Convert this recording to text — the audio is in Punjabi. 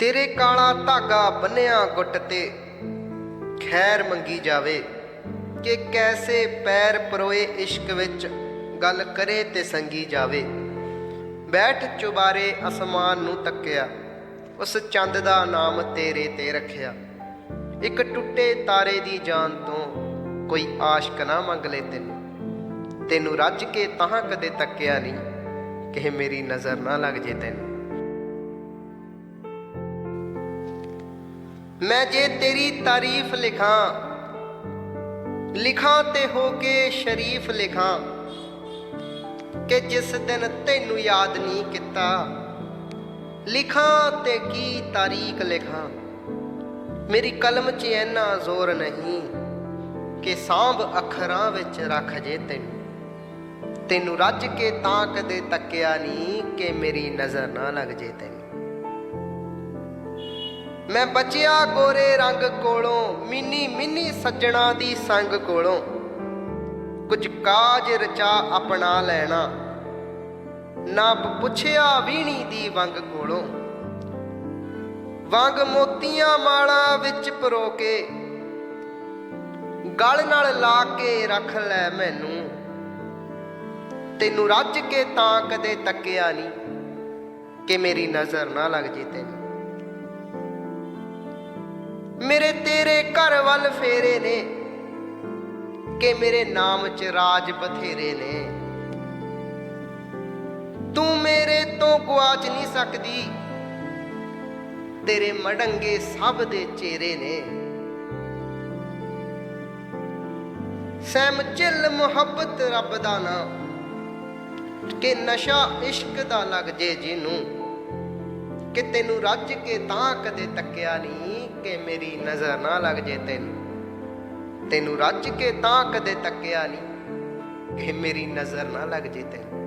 ਤੇਰੇ ਕਾਲਾ ਧਾਗਾ ਬੰਨਿਆ ਗੁੱਟ ਤੇ। ਖੈਰ ਮੰਗੀ ਜਾਵੇ ਕਿ ਕੈਸੇ ਪੈਰ ਪਰੋਏ ਇਸ਼ਕ ਵਿੱਚ। ਗੱਲ ਕਰੇ ਤੇ ਸੰਗੀ ਜਾਵੇ। ਬੈਠ ਚੁਬਾਰੇ ਅਸਮਾਨ ਨੂੰ ਤੱਕਿਆ। ਉਸ ਚੰਦ ਦਾ ਨਾਮ ਤੇਰੇ ਤੇ ਰੱਖਿਆ। ਇੱਕ ਟੁੱਟੇ ਤਾਰੇ ਦੀ ਜਾਨ ਤੋਂ ਕੋਈ ਆਸ਼ਕ ਨਾ ਮੰਗ ਲੈ ਤੈਨੂੰ। ਤੈਨੂੰ ਰੱਜ ਕੇ ਤਾਂ ਕਦੇ ਤੱਕਿਆ ਨਹੀਂ ਕਿ ਮੇਰੀ ਨਜ਼ਰ ਨਾ ਲੱਗ ਜੇ ਤੈਨੂੰ। ਮੈਂ ਜੇ ਤੇਰੀ ਤਾਰੀਫ ਲਿਖਾਂ ਲਿਖਾਂ ਤੇ ਹੋ ਕੇ ਸ਼ਰੀਫ ਲਿਖਾਂ, ਕਿ ਜਿਸ ਦਿਨ ਤੈਨੂੰ ਯਾਦ ਨਹੀਂ ਕੀਤਾ, ਲਿਖਾਂ ਤੇ ਕੀ ਤਾਰੀਖ ਲਿਖਾਂ। ਮੇਰੀ ਕਲਮ 'ਚ ਇੰਨਾ ਜ਼ੋਰ ਨਹੀਂ ਕਿ ਸਾਂਭ ਅੱਖਰਾਂ ਵਿੱਚ ਰੱਖ ਜੇ ਤੈਨੂੰ। ਤੈਨੂੰ ਰੱਜ ਕੇ ਤਾਂ ਕਦੇ ਤੱਕਿਆ ਨਹੀਂ ਕਿ ਮੇਰੀ ਨਜ਼ਰ ਨਾ ਲੱਗ ਜੇ ਤੈਨੂੰ। ਮੈਂ ਬਚਿਆ ਗੋਰੇ ਰੰਗ ਕੋਲੋਂ, ਮਿੰਨੀ ਮਿੰਨੀ ਸੱਜਣਾ ਦੀ ਸੰਗ ਕੋਲੋਂ। ਕੁਝ ਕਾਜ ਰਚਾ ਅਪਣਾ ਲੈਣਾ, ਨਾ ਪੁੱਛਿਆ ਵੀਣੀ ਦੀ ਵੰਗ ਕੋਲੋਂ। ਵੰਗ ਮੋਤੀਆਂ ਮਾਲਾ ਵਿੱਚ ਪਰੋ ਕੇ ਗਲ ਨਾਲ ਲਾ ਕੇ ਰੱਖ ਲੈ ਮੈਨੂੰ। ਤੈਨੂੰ ਰੱਜ ਕੇ ਤਾਂ ਕਦੇ ਤੱਕਿਆ ਨਹੀਂ ਕਿ ਮੇਰੀ ਨਜ਼ਰ ਨਾ ਲੱਗ ਜੇ ਤੈਨੂੰ। ਮੇਰੇ ਤੇਰੇ ਘਰ ਵੱਲ ਫੇਰੇ ਨੇ, ਕਿ ਮੇਰੇ ਨਾਮ ਚ ਰਾਜ ਬਥੇਰੇ ਨੇ। ਤੂੰ ਮੇਰੇ ਤੋਂ ਗੁਆਚ ਨਹੀਂ ਸਕਦੀ, ਤੇਰੇ ਮੜੰਗੇ ਸਭ ਦੇ ਚਿਹਰੇ ਨੇ। ਸਹਿਮ ਚਿਲ ਮੁਹੱਬਤ ਰੱਬ ਦਾ ਨਾਂ, ਕਿ ਨਸ਼ਾ ਇਸ਼ਕ ਦਾ ਲੱਗ ਜੇ ਜਿਹਨੂੰ। ਕਿ ਤੈਨੂੰ ਰੱਜ ਕੇ ਤਾਂ ਕਦੇ ਤੱਕਿਆ ਨਹੀਂ ਕਿ ਮੇਰੀ ਨਜ਼ਰ ਨਾ ਲੱਗ ਜੇ ਤੈਨੂੰ। ਤੈਨੂੰ ਰੱਜ ਕੇ ਤਾਂ ਕਦੇ ਤੱਕਿਆ ਨਹੀਂ ਕਿ ਮੇਰੀ ਨਜ਼ਰ ਨਾ ਲੱਗ ਜੇ ਤੈਨੂੰ।